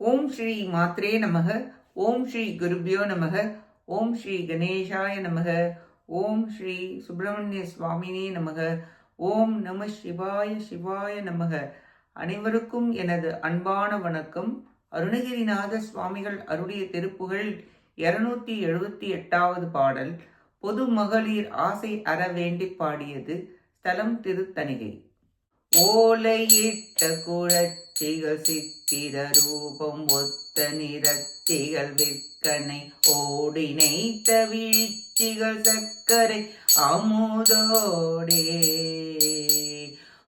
ஓம் ஸ்ரீ மாத்ரே நமக ஓம் ஸ்ரீ குருபியோ நமக ஓம் ஸ்ரீ கணேசாய நமக ஓம் ஸ்ரீ சுப்பிரமணிய சுவாமினே நமக ஓம் நம சிவாய சிவாய நமக. அனைவருக்கும் எனது அன்பான வணக்கம். அருணகிரிநாத சுவாமிகள் அருடைய திருப்புகள் இருநூத்தி எழுபத்தி எட்டாவது பாடல் பொது மகளிர் ஆசை அற வேண்டி பாடியது ஸ்தலம் திருத்தணிகை. ஓலையிட்ட குழச்சிகள் சித்திர ரூபம் ஒத்த நிறத்திகள் விற்கனை ஓடினைத்த வீழ்ச்சிகள் சர்க்கரை அமுதோடே.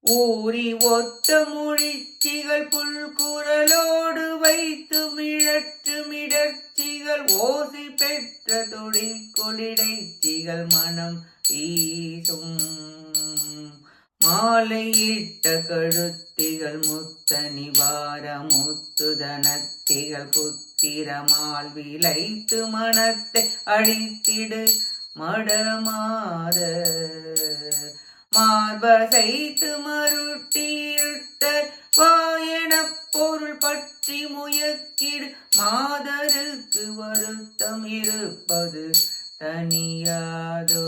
ஊறி ஒத்த முழிச்சிகள் புல்குரலோடு வைத்து மிழற்று மிடர்ச்சிகள் ஓசி பெற்ற தொழில் கொளிடைச்சிகள் மனம் ஈசும் மாலையிட்ட கழுத்திகள் முத்த நிவார முத்துதனத்திகள் புத்திரமால் விளைத்து மனத்தை அழித்திடு மடமாத மார்பசைத்து மருட்டியிட்ட வாயனப் பொருள் பற்றி முயக்கிடு. மாதருக்கு வருத்தம் இருப்பது தனியாதோ.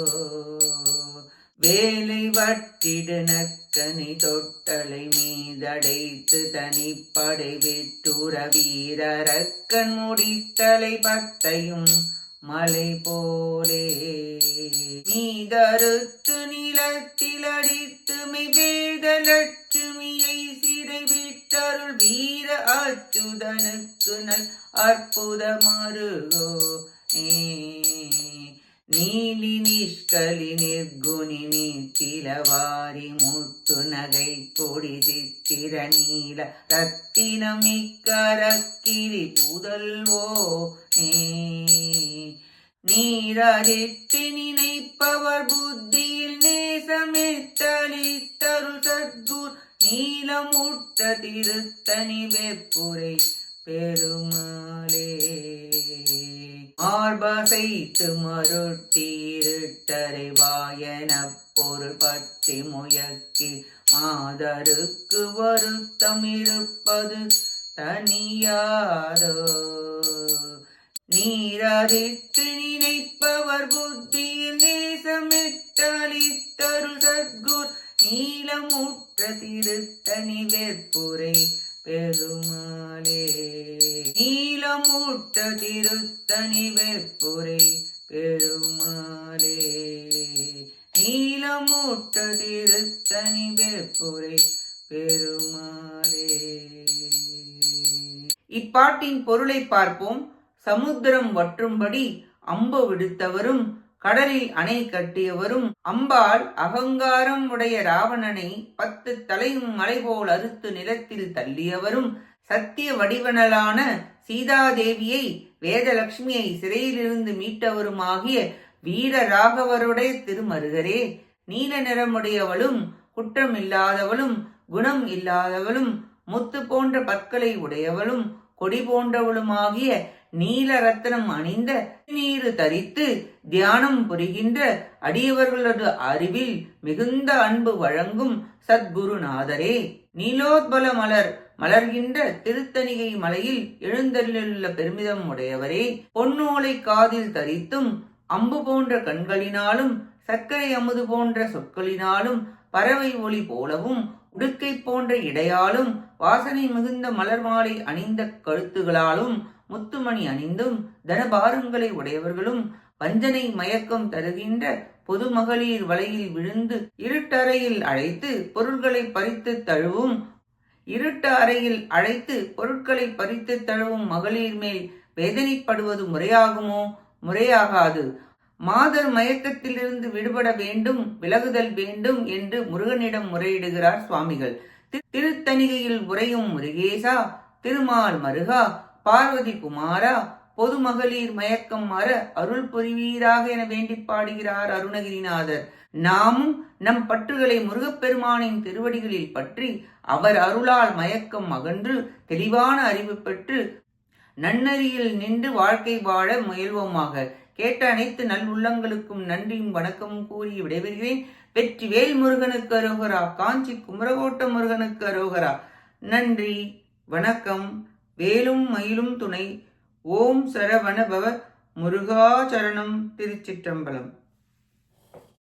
வேலை வட்டிடு நக்கனி தொட்டலை மீதடைத்து தனிப்படை விட்டுற வீரரக்கன் முடித்தலை பத்தையும் மலை போலே. நீதறுத்து நிலத்தில் அடித்து மிவேத லட்சுமியை சிறை விட்டருள் வீர அச்சுதனுக்கு நல் அற்புதமருகோ ஏ நீலி நிஷ்கலி நிர்குணி நீத்திலவாரி முத்து நகை கொடி சித்திர நீல ரத்தினமிக்கரக்கிரி புதல்வோ நீரறிட்டு நினைப்பவர் புத்தியில் நேசமித்தளித்தரு சத்குர் நீலமுட்ட திருத்தனி வெப்புரை பெருமாளே. மார்பசைத்து மருட்டீருட்டரை வாயன பொருள் பற்றி முயற்சி. மாதருக்கு வருத்தம் இருப்பது தனியாரோ நீரறிட்டு நினைப்பவர் புத்தியில் நேசமிட்டளித்தருள் சத்குர். நீலமுற்ற திருத்தனி வேற்புரை பெருமாளே நீலமூட்ட திருத்தணி வெப்புரை பெருமாளே. நீலமூட்ட திருத்தணி வெப்புரை பெருமாளே. இப்பாட்டின் பொருளை பார்ப்போம். சமுத்திரம் வற்றும்படி அம்பு விடுத்தவரும் கடலில் அணை கட்டியவரும் அம்பாள் அகங்காரம் உடைய ராவணனை பத்து தலையும் மலை போல் அறுத்து நிலத்தில் தள்ளியவரும் சத்திய வடிவனலான சீதாதேவியை வேதலட்சுமியை சிறையிலிருந்து மீட்டவருமாகிய வீர ராகவருடைய திருமருகரே நீல நிறமுடையவளும் குற்றம் இல்லாதவளும் குணம் இல்லாதவளும் முத்து போன்ற பற்களை உடையவளும் கொடி போன்றவளுமாகிய நீல ரத்தனம் அணிந்த நீரு தரித்து தியானம் புரிகின்ற அடியவர்களது அறிவில் மிகுந்த அன்பு வழங்கும் சத்குருநாதரே. நீலோத்பல மலர் மலர்கின்ற திருத்தணிகை மலையில் எழுந்தருளுள்ள பெருமிதம் உடையவரே. பொன்னோலை காதில் தரித்தும் அம்பு போன்ற கண்களினாலும் சர்க்கரை அமுது போன்ற சொற்களினாலும் பறவை ஒளி போலவும் உடுக்கை போன்ற இடையாலும் வாசனை மிகுந்த மலர் மாலை அணிந்த கழுத்துகளாலும் முத்துமணி அணிந்தும் தனபாரங்களை உடையவர்களும் வஞ்சனை மயக்கம் தருகின்ற பொது மகளிர் வலையில் விழுந்து இருட்டறையில் அழைத்து பொருள்களை பறித்து தழுவும் இருட்டு அறையில் அழைத்து பொருட்களை பறித்து தழுவும் மகளிர் மேல் வேதனைப்படுவது முறையாகுமோ? முறையாகாது. மாதர் மயக்கத்திலிருந்து விடுபட வேண்டும் விலகுதல் வேண்டும் என்று முருகனிடம் முறையிடுகிறார் சுவாமிகள். திருத்தணிகையில் உரையும் முருகேசா திருமால் மருகா பார்வதி குமாரா பொது மகளிர் மயக்கம் மற அருள் புரிவீராக என வேண்டி பாடுகிறார் அருணகிரிநாதர். நாமும் நம் பற்றுகளை முருகப்பெருமானின் திருவடிகளில் பற்றி அவர் அருளால் மயக்கம் அகன்று தெளிவான அறிவு பெற்று நன்னறியில் நின்று வாழ்க்கை வாழ முயல்வோமாக. கேட்ட அனைத்து நல்லுள்ளங்களுக்கும் நன்றியும் வணக்கமும் கூறி விடைபெறுகிறேன். வெற்றி வேல் முருகனுக்கு அரோகரா காஞ்சி குமரகோட்ட முருகனுக்கு அரோகரா. நன்றி வணக்கம் வேலும் மயிலும் துணை. ஓம் சரவணபவ முருகாச்சரணம் முருகா திருச்சிற்றம்பலம்.